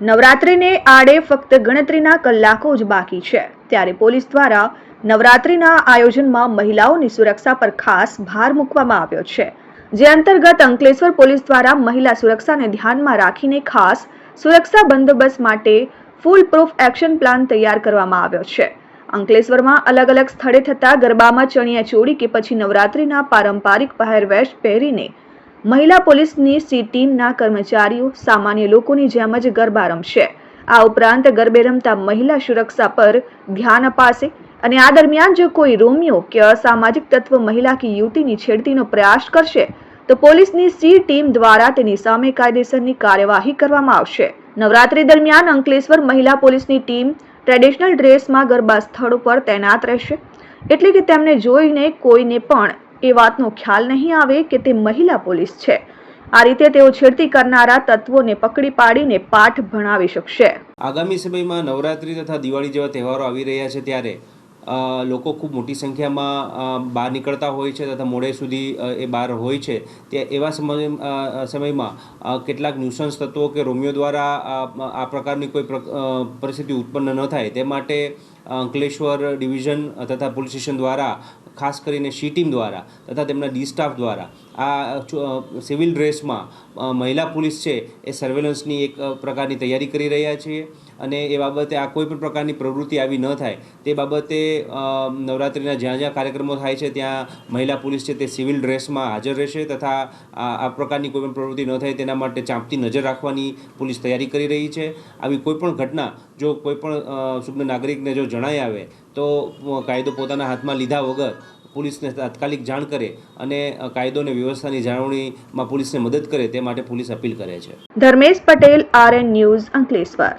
નવરાત્રિને આડે ફક્ત ગણતરીના કલાકો જ બાકી છે. ત્યારે પોલીસ દ્વારા નવરાત્રિના આયોજનમાં મહિલાઓની સુરક્ષા પર ખાસ ભાર મૂકવામાં આવ્યો છે. જે અંતર્ગત અંકલેશ્વર પોલીસ દ્વારા મહિલા સુરક્ષાને ધ્યાનમાં રાખીને ખાસ સુરક્ષા બંદોબસ્ત માટે ફૂલ પ્રૂફ એક્શન પ્લાન તૈયાર કરવામાં આવ્યો છે. અંકલેશ્વરમાં અલગ અલગ સ્થળે થતા ગરબામાં ચણિયા ચોળી કે પછી નવરાત્રિના પારંપરિક પહેરવેશ પહેરીને મહિલા પોલીસની સી ટીમના કર્મચારીઓ, સામાન્ય લોકોની જેમ જ ગરબા રમશે. આ ઉપરાંત ગરબે રમતા મહિલા સુરક્ષા પર ધ્યાન અપાશે અને આ દરમિયાન જો કોઈ રોમિયો કે અસામાજિક તત્વ મહિલા કે યુવતીની છેડતીનો પ્રયાસ કરશે, તો પોલીસની સી ટીમ દ્વારા તેની સામે કાયદેસરની કાર્યવાહી કરવામાં આવશે. નવરાત્રી દરમિયાન અંકલેશ્વર મહિલા પોલીસની ટીમ ટ્રેડિશનલ ડ્રેસમાં ગરબા સ્થળો પર તૈનાત રહેશે. એટલે કે તેમને જોઈને કોઈને પણ એ વાતનો ખ્યાલ નહીં આવે કે તે મહિલા પોલીસ છે. આ રીતે તેઓ છેડતી કરનારા તત્વોને પકડી પાડીને પાઠ ભણાવી શકશે. આગામી સમયમાં નવરાત્રી તથા દિવાળી જેવા તહેવારો આવી રહ્યા છે ત્યારે લોકો ખૂબ મોટી સંખ્યામાં બહાર નીકળતા હોય છે તથા મોડે સુધી એ બહાર હોય છે. તે એવા સમય સમયમાં કેટલાક ન્યુસન્સ તત્વો કે રોમિયો દ્વારા આ પ્રકારની કોઈ પ્ર- પરિસ્થિતિ ઉત્પન્ન ન થાય. તે માટે અંકલેશ્વર ડિવિઝન તથા પોલીસ સ્ટેશન દ્વારા, ખાસ કરીને સી ટીમ દ્વારા તથા તેમના ડી સ્ટાફ દ્વારા, આ સિવિલ ડ્રેસમાં મહિલા પોલીસ છે એ સર્વેલન્સની એક પ્રકારની તૈયારી કરી રહ્યા છીએ અને એ બાબતે આ કોઈ પણ પ્રકારની પ્રવૃત્તિ આવી ન થાય. તે બાબતે નવરાત્રિના જ્યાં જ્યાં કાર્યક્રમો થાય છે ત્યાં મહિલા પોલીસ છે તે સિવિલ ડ્રેસમાં હાજર રહેશે તથા આ પ્રકારની કોઈ પણ પ્રવૃત્તિ ન થાય તેના માટે ચાંપતી નજર રાખવાની પોલીસ તૈયારી કરી રહી છે. આવી કોઈપણ ઘટના જો કોઈ પણ અ, સુજ્ઞ નાગરિકને જો જણાઈ આવે તો કાયદો પોતાના હાથમાં લીધા વગર પોલીસને તાત્કાલિક જાણ કરે અને કાયદો અને વ્યવસ્થાની જાળવણીમાં પોલીસને મદદ કરે તે માટે પોલીસ અપીલ કરે છે. Dharmesh Patel R N news Ankleshwar.